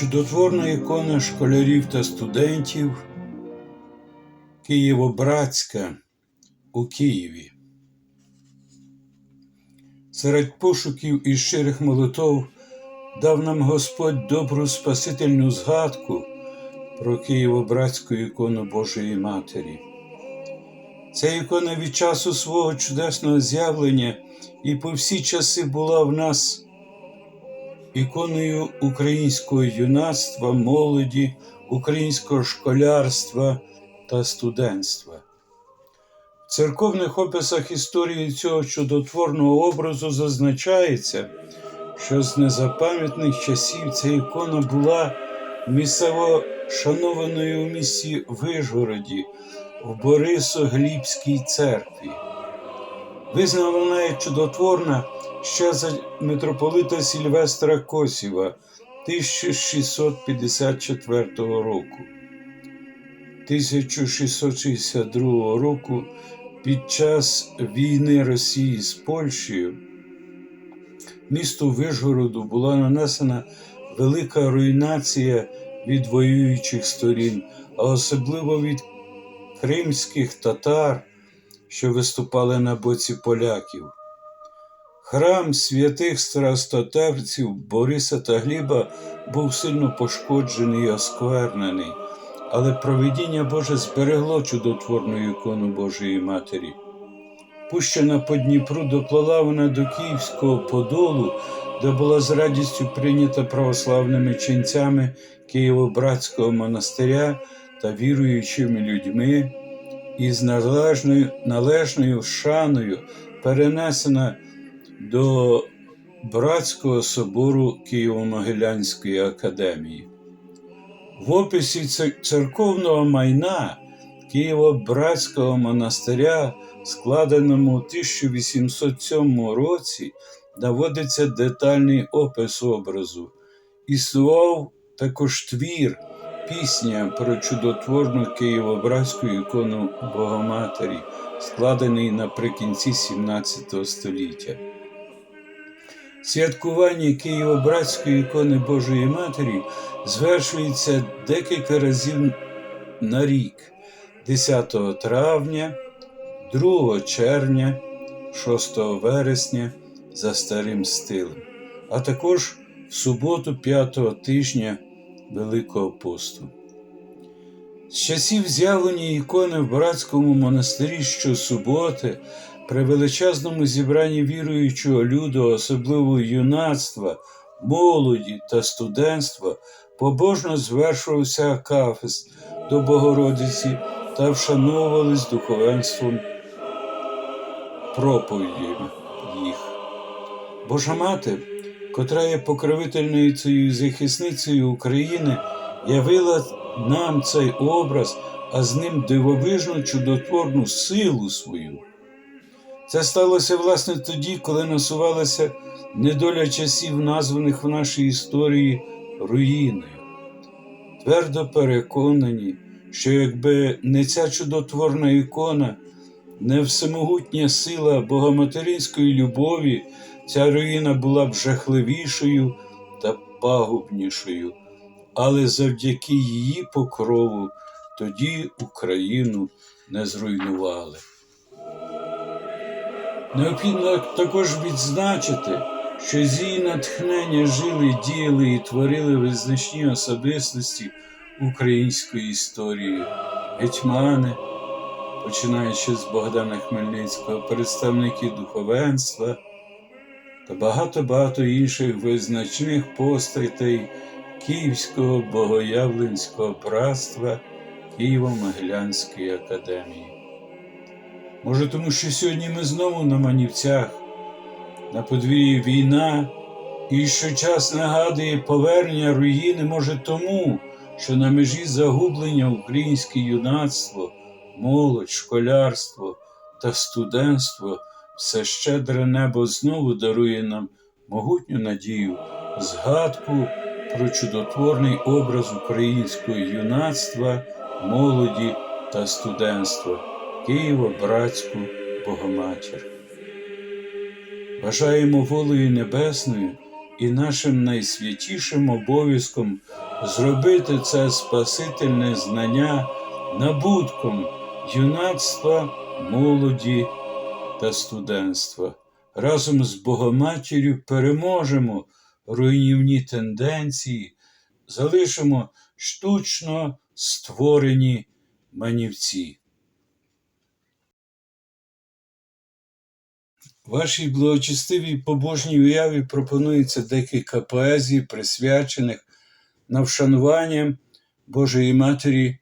Чудотворна ікона школярів та студентів Києво-Братська у Києві. Серед пошуків і щирих молитов дав нам Господь добру спасительну згадку про Києво-Братську ікону Божої Матері. Ця ікона від часу свого чудесного з'явлення і по всі часи була в нас іконою українського юнацтва, молоді, українського школярства та студентства. В церковних описах історії цього чудотворного образу зазначається, що з незапам'ятних часів ця ікона була місцево шанованою у місті Вижгороді в Борисоглібській церкві. Визнана як чудотворна ще за митрополита Сільвестра Косіва 1654 року. 1662 року під час війни Росії з Польщею місту Вишгороду була нанесена велика руйнація від воюючих сторін, а особливо від кримських татар, що виступали на боці поляків. Храм святих страстотерців Бориса та Гліба був сильно пошкоджений і осквернений, але провидіння Боже зберегло чудотворну ікону Божої Матері. Пущена по Дніпру доплала вона до Київського Подолу, де була з радістю прийнята православними ченцями Києво-Братського монастиря та віруючими людьми, і з належною, належною шаною перенесена до Братського собору Києво-Могилянської академії. В описі церковного майна Києво-Братського монастиря, складеному у 1807 році, наводиться детальний опис образу. Існував також твір, пісня про чудотворну Києво-Братську ікону Богоматері, складений наприкінці 17 століття. Святкування Києво-Братської ікони Божої Матері звершується декілька разів на рік 10 травня, 2 червня, 6 вересня за старим стилем, а також в суботу 5 тижня Великого посту. З часів з'явлення ікони в братському монастирі щосуботи при величезному зібранні віруючого люду, особливо юнацтва, молоді та студентства, побожно звершувався акафист до Богородиці та вшановувались духовенством проповідями їх. Божа мати, котра є покровительною і захисницею України, явила нам цей образ, а з ним дивовижну чудотворну силу свою. Це сталося власне тоді, коли насувалася недоля часів, названих в нашій історії руїною. Твердо переконані, що якби не ця чудотворна ікона, не всемогутня сила богоматеринської любові, ця руїна була б жахливішою та пагубнішою, але завдяки її покрову тоді Україну не зруйнували. Необхідно також відзначити, що з її натхнення жили, діяли і творили визначні особистості української історії, гетьмани, починаючи з Богдана Хмельницького, представники духовенства та багато-багато інших визначних постатей Київського богоявленського братства Києво-Могилянської академії. Може, тому що сьогодні ми знову на манівцях, на подвір'ї війна, і що час нагадує повернення руїни, може тому, що на межі загублення українське юнацтво, молодь, школярство та студентство все щедре небо знову дарує нам могутню надію, згадку про чудотворний образ українського юнацтва, молоді та студентства. Києво-Братську Богоматір. Бажаємо волею небесною і нашим найсвятішим обов'язком зробити це спасительне знання набутком юнацтва, молоді та студентства. Разом з Богоматір'ю переможемо руйнівні тенденції, залишимо штучно створені манівці. Вашій благочестивій побожній уяві пропонується декілька поезій, присвячених на вшанування Божої Матері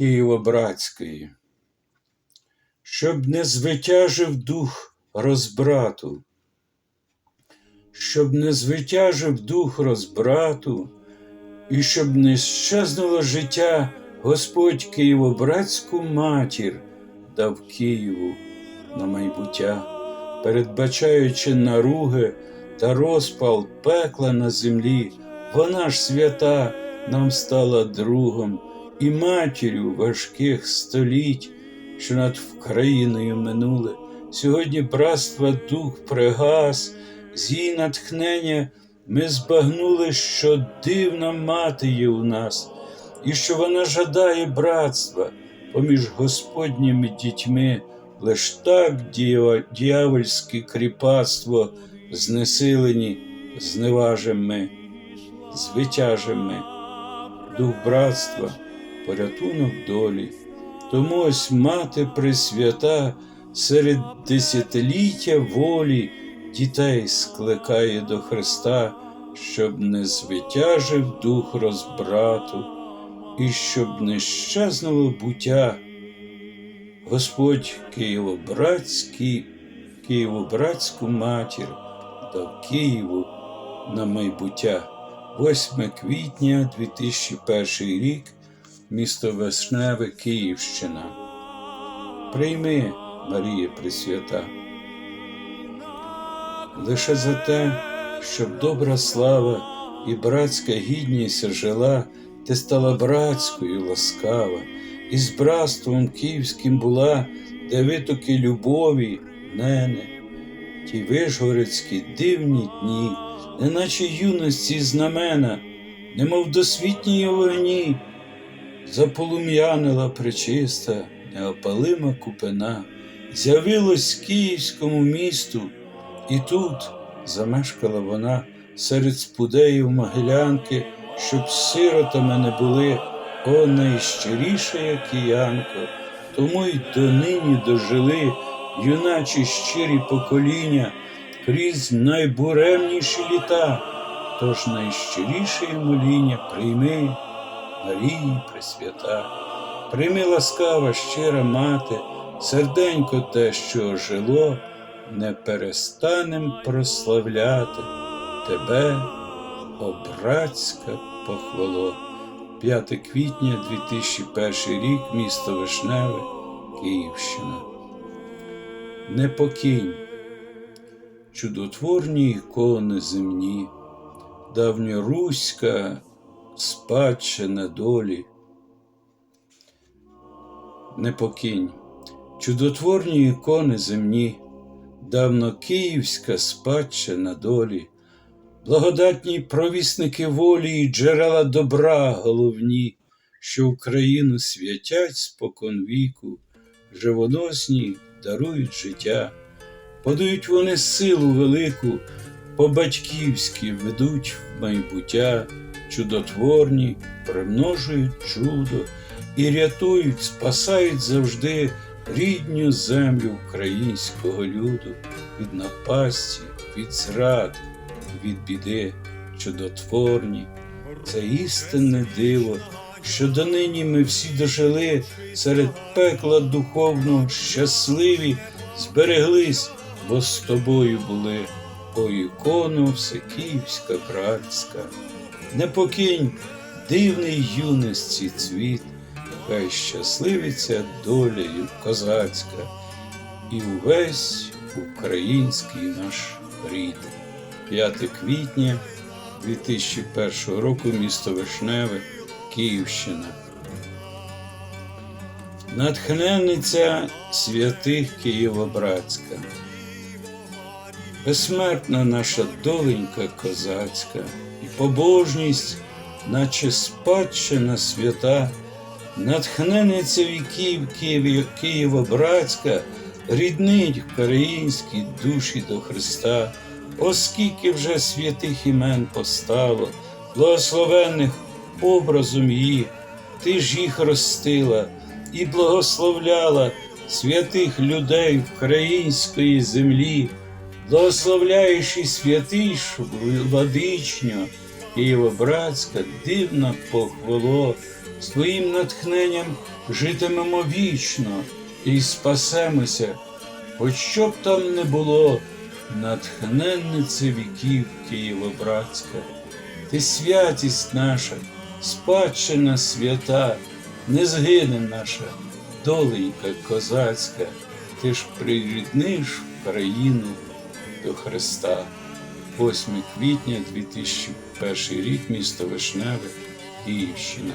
Києво-Братської. Щоб не звитяжив дух розбрату, щоб не звитяжив дух розбрату, і щоб не щезнуло життя Господь Києво-Братську матір дав Києву на майбуття, передбачаючи наруги та розпал пекла на землі, вона ж свята нам стала другом і матір'ю важких століть, що над Вкраїною минули. Сьогодні братства дух пригас, з її натхнення ми збагнули, що дивна мати є у нас, і що вона жадає братства поміж Господніми дітьми, лиш так дьявольське кріпацтво знесилені, зневажим ми, звитяжем ми, дух братства, порятунок долі. Тому ось мати Пресвята серед десятиліття волі дітей скликає до Христа, щоб не звитяжив дух розбрату, і щоб не щезнуло буття. Господь Києво-Братський, Києво-Братську матір дав Києву на майбуття. 8 квітня 2001 рік, місто Вишневе, Київщина. Прийми, Марія Пресвята. Лише за те, щоб добра слава і братська гідність жила, ти стала братською ласкава, і з братством київським була, де витоки любові, нене, ті вишгородські дивні дні, неначе юності знамена, немов досвітній вогні, заполум'янила пречиста, неопалима купина, з'явилось київському місту, і тут замешкала вона серед спудеїв могилянки, щоб сиротами не були, о найщиріша киянко, тому й донині дожили юначі щирі покоління крізь найбуремніші літа, тож найщиріше моління прийми, Марії Пресвята, прийми ласкава щира мати, серденько те, що жило, не перестанем прославляти тебе, о братська похвало. 5 квітня 2001 рік, місто Вишневе, Київщина. Не покинь чудотворні ікони земні, давньоруська спадщина долі. Не покинь чудотворні ікони земні, давно київська спадщина долі, благодатні провісники волі і джерела добра головні, що Україну святять спокон віку, живоносні дарують життя, подають вони силу велику, по-батьківськи ведуть в майбуття, чудотворні, примножують чудо і рятують, спасають завжди рідню землю українського люду від напасті, від зрад, від біди, чудотворні. Це істинне диво, що донині ми всі дожили серед пекла духовного, щасливі, збереглись, бо з тобою були. О ікону всекиївська братська, не покинь дивний юності цвіт, хай щасливиться долею козацька і увесь український наш рід. 5 квітня 2001 року місто Вишневе, Київщина. Натхненниця святих Києво-Братська. безсмертна наша доленька козацька, побожність, наче спадщина свята, натхненниця віків Києві- Києво-братська, ріднить українські душі до Христа, оскільки вже святих імен постало, благословенних образом їх, ти ж їх ростила і благословляла святих людей української землі, благословляючи святийшу владичню Києво-братська, дивна похвало, своїм натхненням житимемо вічно і спасемося, хоч що б там не було, натхненниця віків Києво-братська. Ти святість наша, спадщина свята, не згине наша доленька козацька, ти ж прирідниш країну до Христа. 8 квітня 2001 рік, місто Вишневе, Київщина.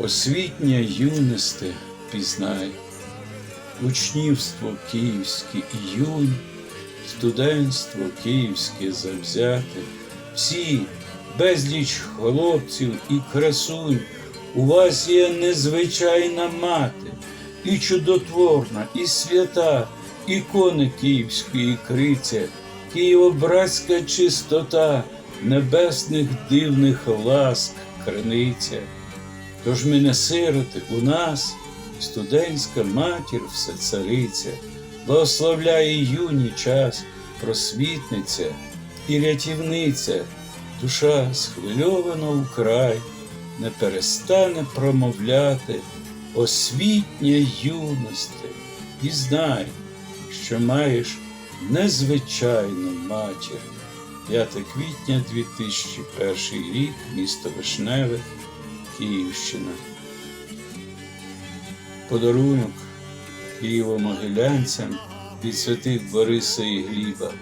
Освітня юносте пізнай, учнівство київське юнь, студентство київське завзяте, всі безліч хлопців і красунь, у вас є незвичайна мати, і чудотворна, і свята, ікони київської криця, києво-братська чистота, небесних дивних ласк криниця. Тож ми не сироти, у нас студентська матір все цариця, благословляє юні час, просвітниця і рятівниця, душа схвильована украй, не перестане промовляти освітня юності, і знай, що маєш незвичайну матір. 5 квітня 2001 рік, місто Вишневе, Київщина. Подарунок Києво-могилянцям від святих Бориса і Гліба.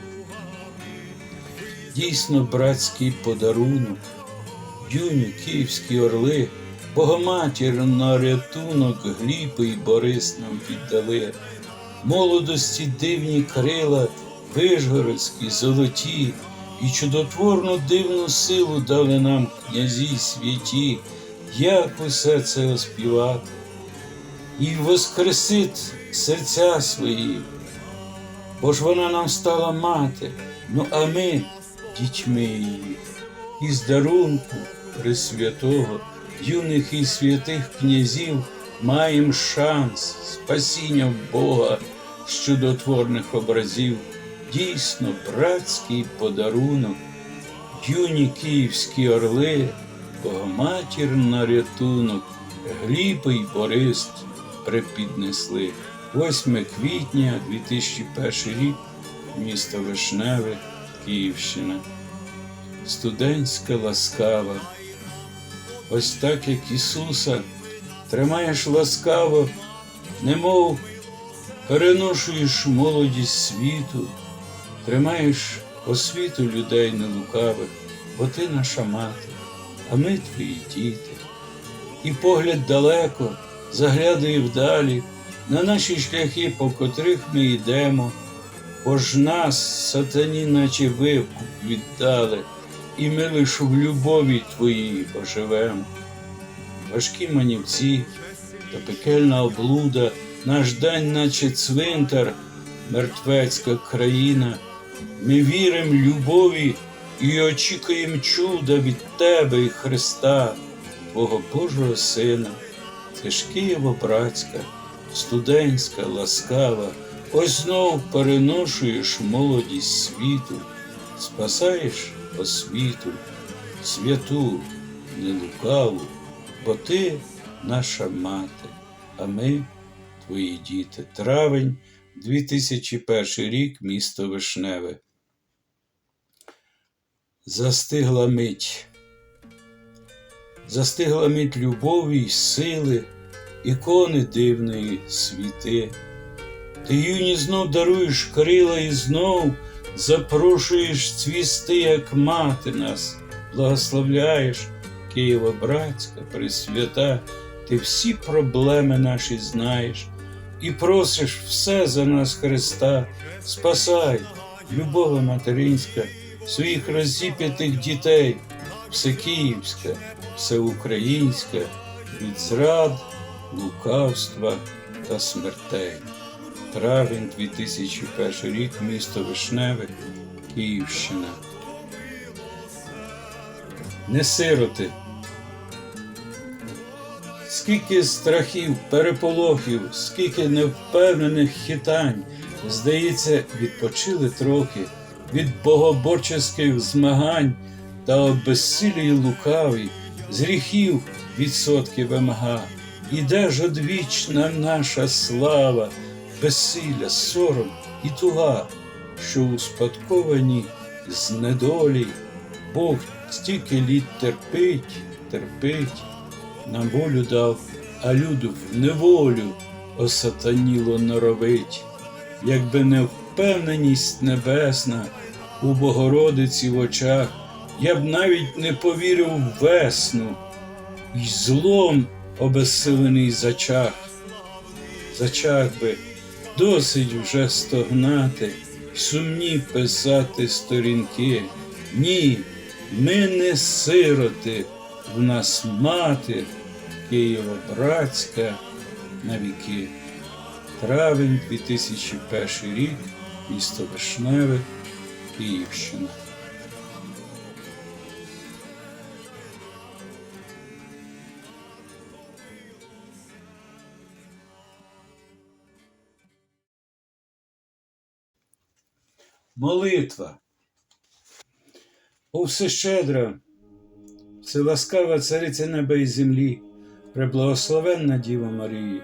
Дійсно братський подарунок, юні київські орли, Богоматір на рятунок Гліб і Борис нам віддали. Молодості дивні крила, вижгородські, золоті, і чудотворну дивну силу дали нам князі святі, як усе це оспівати, і воскресить серця свої, бо ж вона нам стала мати, ну а ми дітьми її, із дарунку Пресвятого, юних і святих князів маєм шанс спасіння в Бога з чудотворних образів, дійсно братський подарунок, юні київські орли, Богоматір на рятунок, Гліб і Борис припіднесли. 8 квітня 2001 рік, місто Вишневе, Київщина. Студентська ласкава. Ось так, як Ісуса, тримаєш ласкаво, немов переношуєш молодість світу, тримаєш освіту людей нелукавих, бо ти наша мати, а ми твої діти. І погляд далеко заглядає вдалі на наші шляхи, по котрих ми йдемо, бо ж нас, сатані, наче вивкуп віддали, і ми лиш в любові твоїй оживемо. Важкі манівці та пекельна облуда, наш день, наче цвинтар, мертвецька країна. Ми віримо любові і очікуємо чуда від Тебе і Христа, Твого Божого Сина. Це ж Києво-братська, студентська, ласкава, ось знов переношуєш молодість світу, спасаєш освіту, святу, нелукаву, бо ти наша мати, а ми твої діти. Травень 2001 рік, місто Вишневе. Застигла мить. Застигла мить любові й сили, ікони дивної світи. Ти юні знов даруєш крила і знов запрошуєш цвісти, як мати нас, благословляєш, Києво-братська, Пресвята, ти всі проблеми наші знаєш і просиш все за нас Христа, спасай, любова материнська, своїх розіп'ятих дітей, все київська, все українська, від зрад, лукавства та смертей. Травень 2001 рік, місто Вишневе, Київщина. Не сироти. Скільки страхів, переполохів, скільки невпевнених хитань, здається, відпочили трохи від богоборчих змагань та обезсилює лукавий, з гріхів відсотки вимага. І де ж одвічна наша слава, безсилля, сором і туга, що успадковані з недолі, Бог стільки літ терпить, терпить, нам волю дав, а люду в неволю осатаніло норовить, якби не впевненість небесна у Богородиці в очах, я б навіть не повірив в весну, і злом обезсилений зачах. Зачах би досить вже стогнати, сумні писати сторінки. Ні, ми не сироти, в нас мати Києва братська на віки. Травень 2001 рік, місто Вишневе, Київщина. Молитва. О всещедра, Вселаскава Цариця неба і землі, преблагословенна Діва Марії,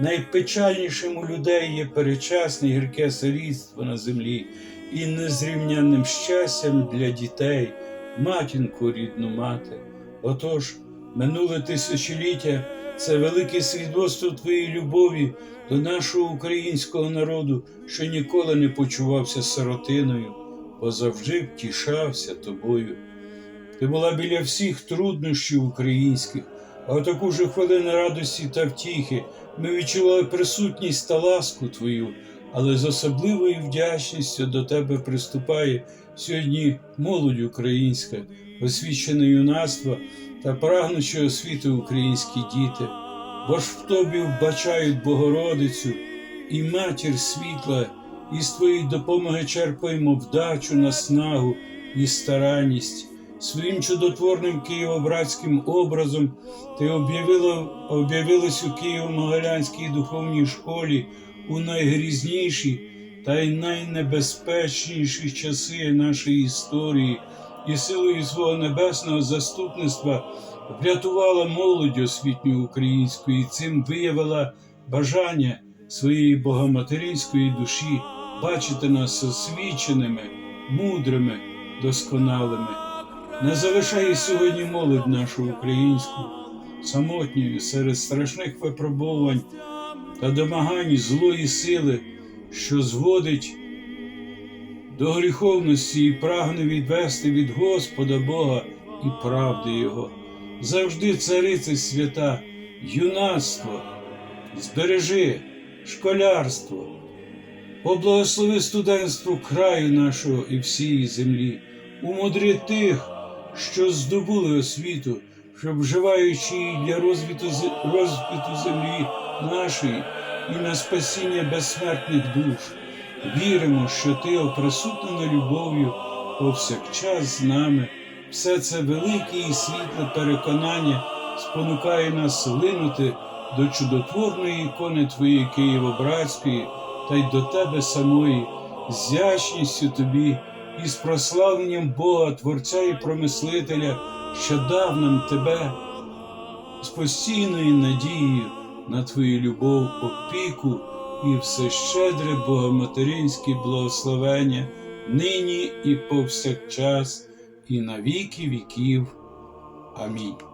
найпечальнішим у людей є перечасне гірке сирітство на землі і незрівнянним щастям для дітей, матінку рідну мати. Отож, минуле тисячоліття це велике свідоцтво твоєї любові до нашого українського народу, що ніколи не почувався сиротиною, бо завжди втішався тобою. Ти була біля всіх труднощів українських, а в таку ж хвилину радості та втіхи ми відчували присутність та ласку Твою, але з особливою вдячністю до Тебе приступає сьогодні молодь українська, освічене юнацтво та прагнучі освіти українські діти, бо ж в тобі вбачають Богородицю і матір світла, і з твоєї допомоги черпаємо вдачу, наснагу і старанність. Своїм чудотворним києво-братським образом ти об'явила, об'явилась у Києво-Могилянській духовній школі у найгрізніші та й найнебезпечніші часи нашої історії і силою свого небесного заступництва врятувала молодь освітню українську і цим виявила бажання своєї богоматеринської душі бачити нас освіченими, мудрими, досконалими. Не залишай сьогодні молодь нашу українську, самотньою серед страшних випробувань та домагань злої сили, що зводить до гріховності і прагне відвести від Господа Бога і правди Його. Завжди царице свята, юнацтво, збережи школярство, поблагослови студентство краю нашого і всієї землі, умудрі тих що здобули освіту, щоб вживаючи її для розвитку, розвитку землі нашої і на спасіння безсмертних душ, віримо, що ти оприсутнена любов'ю повсякчас з нами. Все це велике і світле переконання спонукає нас линути до чудотворної ікони Твоєї Києво-Братської та й до Тебе самої, з ячністю Тобі і з прославленням Бога, Творця і Промислителя, що дав нам тебе з постійною надією на Твою любов, опіку і все щедре богоматеринське благословення нині і повсякчас, і на віки віків. Амінь.